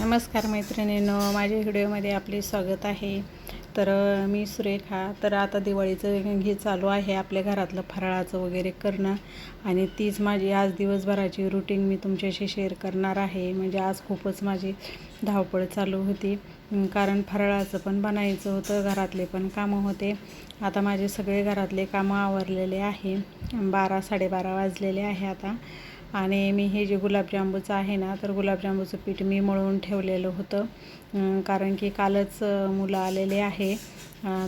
नमस्कार मैत्रिणींनो माझ्या व्हिडिओमध्ये आपले स्वागत आहे. तर मी सुरेखा. तर आता दिवाळीचं हे चालू आहे आपल्या घरातलं फराळाचं वगैरे करणं. आणि तीच माझी आज दिवसभराची रुटीन मी तुमच्याशी शेअर करणार आहे. म्हणजे आज खूपच माझी धावपळ चालू होती. कारण फराळाचं पण बनायचं होतं घरातले पण कामं होते. आता माझे सगळे घरातले कामं आवरलेले आहे. बारा साडेबारा वाजलेले आहे आता. आणि मी हे जे गुलाबजामुचं आहे ना तर गुलाबजामुचं पीठ मी मळून ठेवलेलं होतं. कारण की कालच मुलं आलेले आहे.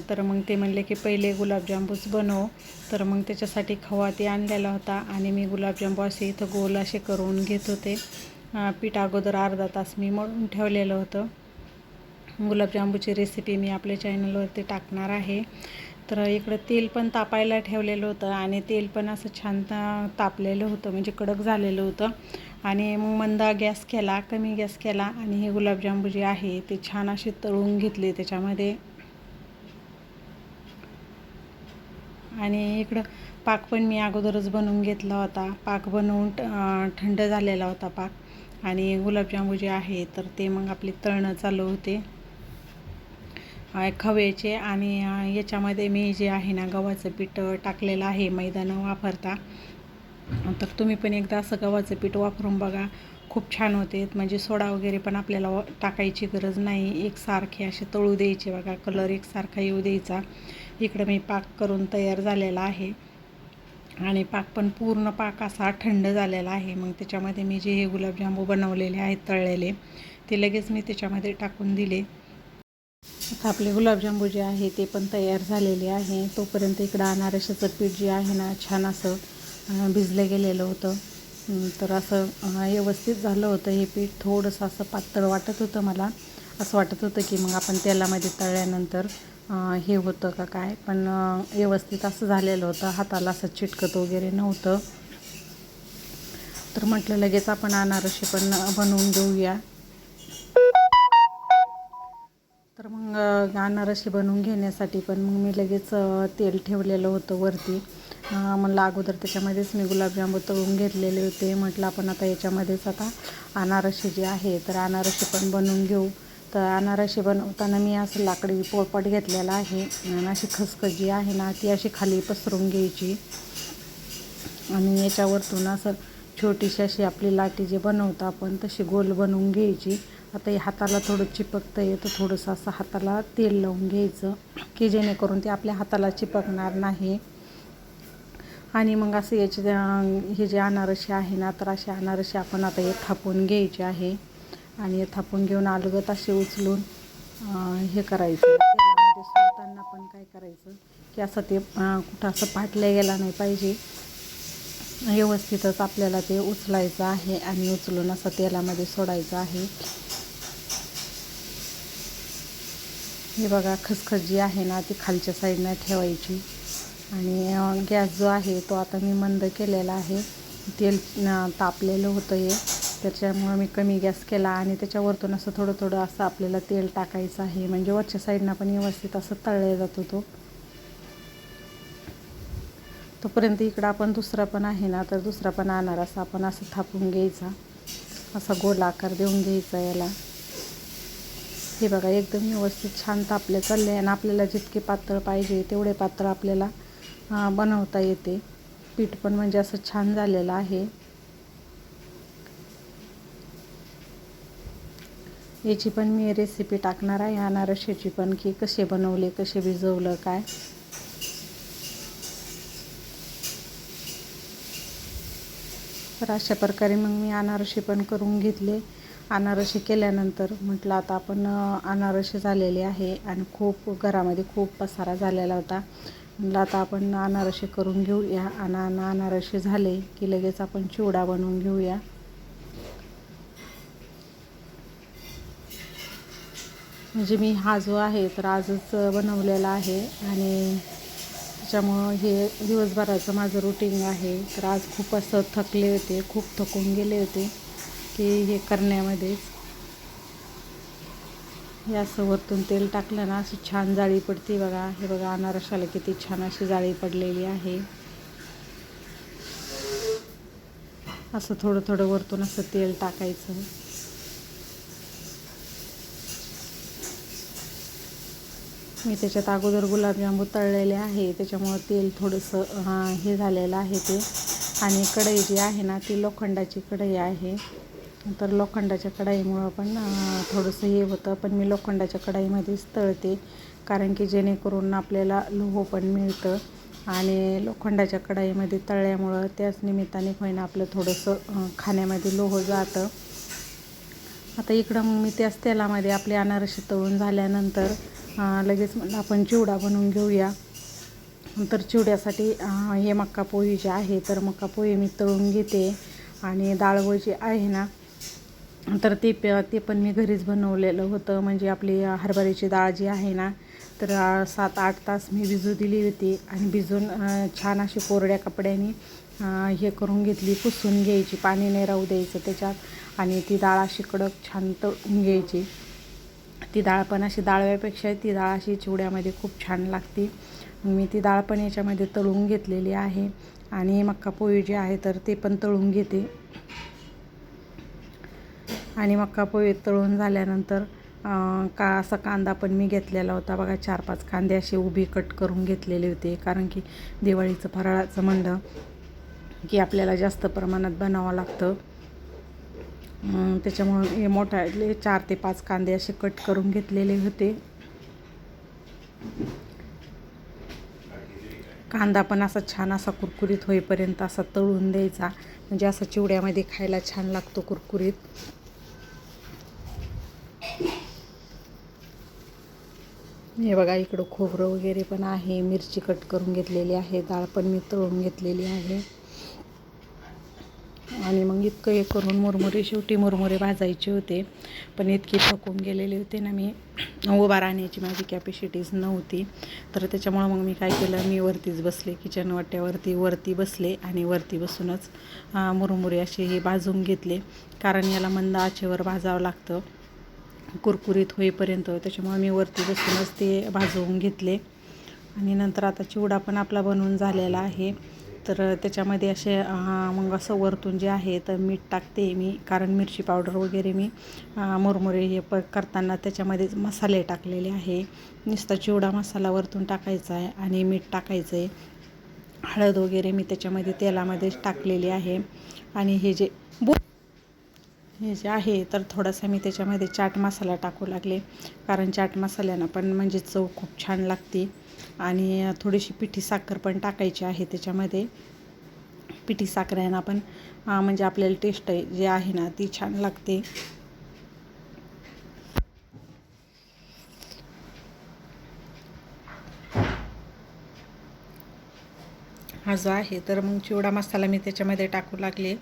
तर मग ते म्हणले की पहिले गुलाबजामुच बनव. तर मग त्याच्यासाठी खवा ते आणलेला होता आणि मी गुलाबजांबू असे इथं गोल असे करून घेत होते. पीठ अगोदर अर्धा तास मी मळून ठेवलेलं होतं. गुलाबजामुची रेसिपी मी आपल्या चॅनलवरती टाकणार आहे. तर इकडं तेल पण तापायला ठेवलेलं होतं आणि तेल पण असं छान तापलेलं होतं म्हणजे कडक झालेलं होतं. आणि मग मंदा गॅस केला कमी गॅस केला आणि हे गुलाबजामू जे आहे ते छान असे तळून घेतले त्याच्यामध्ये. आणि इकडं पाक पण मी अगोदरच बनवून घेतला होता. पाक बनवून थंड झालेला होता पाक. आणि गुलाबजामू जे आहे तर ते मग आपले तळणं चालू होते. खव्याचे आणि याच्यामध्ये मी जे आहे ना गव्हाचं पीठ टाकलेलं आहे मैदा न वापरता. तर तुम्ही पण एकदा असं गव्हाचं पीठ वापरून बघा. खूप छान होते. म्हणजे सोडा वगैरे पण आपल्याला टाकायची गरज नाही. एकसारखे असे तळू द्यायचे बघा. कलर एकसारखा येऊ द्यायचा. इकडं मी पाक करून तयार झालेला आहे. आणि पाक पण पूर्ण पाक असा थंड झालेला आहे. मग त्याच्यामध्ये मी जे हे गुलाबजामू बनवलेले आहेत तळलेले ते लगेच मी त्याच्यामध्ये टाकून दिले. आता आपले गुलाबजामू जे आहे ते पण तयार झालेले आहे. तोपर्यंत इकडं अनारशाचं पीठ जे आहे ना छान असं भिजलं गेलेलं होतं. तर असं व्यवस्थित झालं होतं हे पीठ. थोडंसं असं पातळ वाटत होतं मला. असं वाटत होतं की मग आपण तेलामध्ये तळल्यानंतर हे होतं का काय. पण व्यवस्थित असं झालेलं होतं. हाताला असं चिटकत वगैरे नव्हतं. तर म्हटलं लगेच आपण अनारसे पण बनवून घेऊया अनारसे बनवून घेण्यासाठी पण मग मी लगेच तेल ठेवलेलं होतं वरती. म्हणलं अगोदर त्याच्यामध्येच मी गुलाबजामू तळून घेतलेले होते. म्हटलं आपण आता याच्यामध्येच आता अनारसे जे आहे तर अनारसे पण बनवून घेऊ. तर अनारसे बनवताना मी असं लाकडी पोळपट घेतलेला आहे. आणि अशी खसखस जी आहे ना ती अशी खाली पसरून घ्यायची. आणि याच्यावरतून असं छोटीशी अशी आपली लाटी जी बनवतो आपण तशी गोल बनवून घ्यायची. आता हे हाताला थोडं चिपकतं आहे तर थोडंसं असं हाताला तेल लावून घ्यायचं की जेणेकरून ते आपल्या हाताला चिपकणार नाही. आणि मग असं याचे हे जे अनारसे आहे ना तर असे अनारसे आपण आता हे थापून घ्यायचे आहे. आणि हे थापून घेऊन अलगत असे उचलून हे करायचं. तेलामध्ये सोडताना पण काय करायचं की असं ते कुठं असं पाटल्या गेला नाही पाहिजे. व्यवस्थितच आपल्याला ते उचलायचं आहे आणि उचलून असं तेलामध्ये सोडायचं आहे. हे बघा खसखस जी आहे ना ती खालच्या साईडनं ठेवायची. आणि गॅस जो आहे तो आता मी मंद केलेला आहे. तेल तापलेलं होतं हे. त्याच्यामुळं मी कमी गॅस केला आणि त्याच्यावरतून असं थोडं थोडं असं आपल्याला तेल टाकायचं आहे. म्हणजे वरच्या साईडनं पण व्यवस्थित असं तळला जातो तो. तोपर्यंत इकडं आपण दुसरा पण आहे ना तर दुसरा पण आणणार. असं आपण असं थापून घ्यायचा. असा गोल आकार देऊन घ्यायचा याला. हे बघा एकदम व्यवस्थित छान तापले चालले आणि आपल्याला जितके पातळ पाहिजे तेवढे पातळ आपल्याला बनवता येते. पीठ पण म्हणजे असं छान झालेलं आहे. याची पण मी रेसिपी टाकणार आहे. अनारशाची पण की कसे बनवले कसे भिजवलं काय. तर अशा प्रकारे मग मी अनारसे पण करून घेतले. अनारसे केल्यानंतर म्हटलं आता आपण अनारसे झालेले आहे आणि खूप घरामध्ये खूप पसारा झालेला होता. म्हटलं आता आपण अनारसे करून घेऊया आणि अनारसे झाले की लगेच आपण चिवडा बनवून घेऊया. म्हणजे मी हा जो आहे तर आजच बनवलेला आहे आणि त्याच्यामुळं हे दिवसभराचं माझं रुटीन आहे. तर आज खूप असं थकले होते खूप थकून गेले होते. की हे करण्यामध्येच हे असं वरतून तेल टाकलं ना अशी छान जाळी पडते बघा. हे बघा अनारसाला किती छान अशी जाळी पडलेली आहे. असं थोडं थोडं वरतून असं तेल टाकायचं. मी त्याच्यात अगोदर गुलाबजामू तळलेले आहे. त्याच्यामुळं तेल थोडंसं हे झालेलं आहे ते. आणि कढई जी आहे ना ती लोखंडाची कढई आहे. तर लोखंडाच्या कढाईमुळं पण थोडंसं हे होतं. पण मी लोखंडाच्या कढाईमध्येच तळते. कारण की जेणेकरून आपल्याला लोह पण मिळतं. आणि लोखंडाच्या कढाईमध्ये तळल्यामुळं त्याच निमित्ताने होईना आपलं थोडंसं खाण्यामध्ये लोह जातं. आता इकडं मग मी त्याच तेलामध्ये आपले अनारसे तळून झाल्यानंतर लगेच म्हणलं आपण चिवडा बनवून घेऊया. तर चिवड्यासाठी हे मक्का पोहे जे आहे तर मक्का पोहे मी तळून घेते. आणि डाळवं जे आहे ना तर ते प ते पण मी घरीच बनवलेलं होतं. म्हणजे आपली हरभऱ्याची डाळ जी आहे ना तर सात आठ तास मी भिजू दिली होती आणि भिजून छान अशी कोरड्या कपड्याने हे करून घेतली पुसून घ्यायची पाणी नाही राहू द्यायचं त्याच्यात आणि ती डाळ अशी कडक छान तळून घ्यायची. ती डाळ पण अशी डाळव्यापेक्षा ती डाळ अशी चिवड्यामध्ये खूप छान लागते. मी ती डाळ पण याच्यामध्ये तळून घेतलेली आहे आणि मक्का पोहे जे आहे तर ते पण तळून घेते. आणि मक्का पोहे तळून झाल्यानंतर का असा कांदा पण मी घेतलेला होता. बघा चार पाच कांदे असे उभे कट करून घेतलेले होते. कारण की दिवाळीचं फराळाचं म्हणलं की आपल्याला जास्त प्रमाणात बनावं लागतं. त्याच्यामुळं हे मोठाले चार ते पाच कांदे असे कट करून घेतलेले होते. कांदा पण असा छान असा कुरकुरीत होईपर्यंत असा तळून द्यायचा. म्हणजे असा चिवड्यामध्ये खायला छान लागतो कुरकुरीत. हे बघा इकडं खोबरं वगैरे पण आहे. मिरची कट करून घेतलेली आहे. डाळ पण मी तळून घेतलेली आहे. आणि मग इतकं हे करून मुरमुरे शेवटी मुरमुरे भाजायचे होते. पण इतकी थकून गेलेले होते ना मी. उभा राहण्याची माझी कॅपॅसिटीज नव्हती. तर त्याच्यामुळं मग मी काय केलं मी वरतीच बसले. किचन वाट्यावरती वरती बसले आणि वरती बसूनच मुरमुरे असे हे भाजून घेतले. कारण याला मंद आचेवर भाजावं लागतं. कुरकुरीत होईपर्यंत त्याच्यामुळे मी वरती बसूनच ते भाजवून घेतले. आणि नंतर आता चिवडा पण आपला बनवून झालेला आहे. तर त्याच्यामध्ये असे मग असं वरतून जे आहे तर मीठ टाकते मी कारण मिरची पावडर वगैरे मी मुरमुरे हे प करताना त्याच्यामध्येच मसाले टाकलेले आहे. नुसता चिवडा मसाला वरतून टाकायचा आहे आणि मीठ टाकायचं आहे हळद वगैरे मी त्याच्यामध्ये तेलामध्येच टाकलेली आहे. आणि हे जे बो हे जे आहे तर थोडासा मी त्याच्यामध्ये चाट मसाला टाकू लागले. कारण चाट मसाल्यानं पण म्हणजे चव खूप छान लागते. आणि थोडीशी पिठी साखर पण टाकायची आहे त्याच्यामध्ये. पिठी साखर यांना पण म्हणजे आपल्याला टेस्ट आहे जे आहे ना ती छान लागते. हा जो आहे तर मग चिवडा मसाला मी त्याच्यामध्ये टाकू लागले.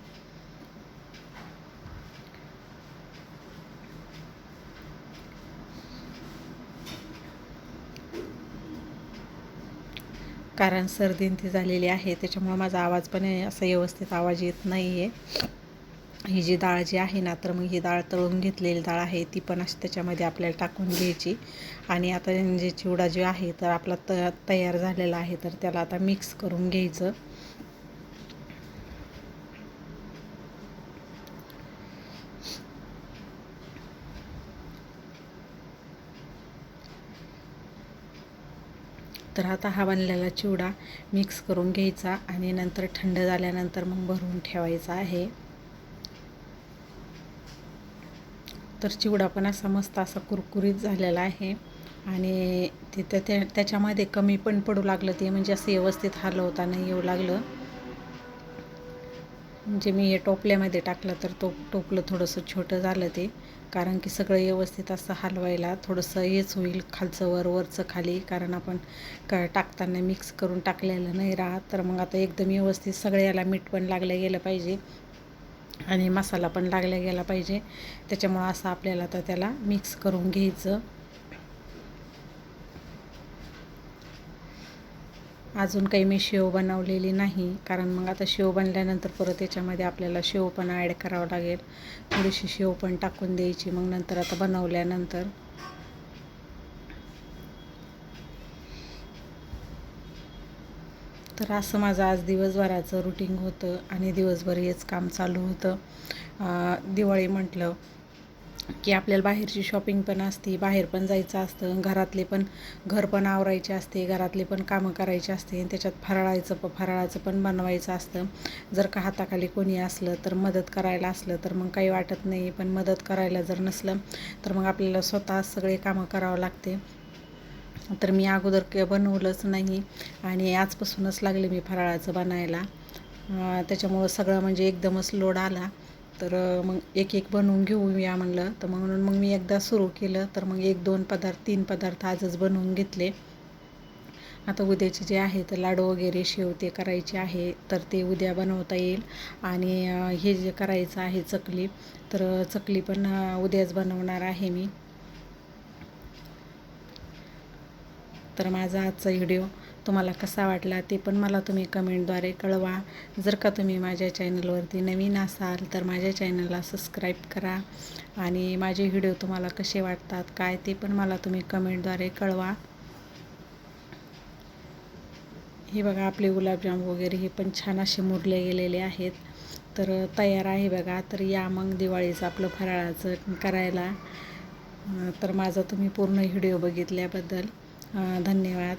कारण सर्दी ती झालेली आहे त्याच्यामुळं माझा आवाज पण असा व्यवस्थित आवाज येत नाही आहे ही जी डाळ जी आहे ना तर मग ही डाळ तळून घेतलेली डाळ आहे ती पण अशी त्याच्यामध्ये आपल्याला टाकून घ्यायची. आणि आता जे चिवडा जे आहे तर आपला त तयार झालेला आहे तर त्याला आता मिक्स करून घ्यायचं. तर आता हा बनलेला चिवडा मिक्स करून घ्यायचा आणि नंतर थंड झाल्यानंतर मग भरून ठेवायचा आहे. तर चिवडा पण असा मस्त असा कुरकुरीत झालेला आहे आणि तिथे त्या त्याच्यामध्ये कमी पण पडू लागलं ते म्हणजे असं व्यवस्थित हलवताना येऊ लागलं. म्हणजे मी हे टोपल्यामध्ये टाकलं तर तो टोपलं थोडंसं छोटं झालं ते. कारण की सगळं व्यवस्थित असं हलवायला थोडंसं हेच होईल खालचं वर वरचं खाली. कारण आपण क टाकताना मिक्स करून टाकलेलं नाही राहत. तर मग आता एकदम व्यवस्थित सगळ्याला मीठ पण लागलं गेलं पाहिजे. आणि मसाला पण लागला गेला पाहिजे. त्याच्यामुळं असं आपल्याला आता त्याला मिक्स करून घ्यायचं. अजून काही मी शेव बनवलेली नाही. कारण मग आता शेव बनल्यानंतर परत त्याच्यामध्ये आपल्याला शेव पण ॲड करावं लागेल. थोडीशी शेव पण टाकून द्यायची. मग नंतर आता बनवल्यानंतर. तर असं माझं आज दिवसभराचं रुटीन होतं आणि दिवसभर हेच काम चालू होतं. दिवाळी म्हटलं की आपल्याला बाहेरची शॉपिंग पण असते बाहेर पण जायचं असतं घरातले पण घर पण आवरायचे असते घरातले पण कामं करायचे असते आणि त्याच्यात फराळायचं प फराळाचं पण बनवायचं असतं. जर का हाताखाली कोणी असलं तर मदत करायला असलं तर मग काही वाटत नाही पण मदत करायला जर नसलं तर मग आपल्याला स्वतः सगळे कामं करावं लागते. तर मी अगोदर के बनवलंच नाही आणि आजपासूनच लागले मी फराळाचं बनायला. त्याच्यामुळं सगळं म्हणजे एकदमच लोड आला. तर मग एक एक बनवून घेऊया म्हणलं. तर म्हणून मग मी एकदा सुरू केलं. तर मग एक दोन पदार्थ तीन पदार्थ आजच बनवून घेतले. आता उद्याचे जे आहे तर लाडू वगैरे शेव ते करायचे आहे. तर ते उद्या बनवता येईल. आणि हे जे करायचं आहे चकली तर चकली पण उद्याच बनवणार आहे मी. तर माझा आजचा व्हिडिओ तुम्हाला कसा वाटला ते पण मला तुम्ही कमेंटद्वारे कळवा. जर का तुम्ही माझ्या चॅनलवरती नवीन असाल तर माझ्या चॅनलला सबस्क्राईब करा आणि माझे व्हिडिओ तुम्हाला कसे वाटतात काय ते पण मला तुम्ही कमेंटद्वारे कळवा. हे बघा आपले गुलाबजाम वगैरे हे पण छान असे मुरले गेलेले आहेत. तर तयार आहे बघा तर या मग दिवाळीचं आपलं फराळाचं करायला. तर माझा तुम्ही पूर्ण व्हिडिओ बघितल्याबद्दल धन्यवाद.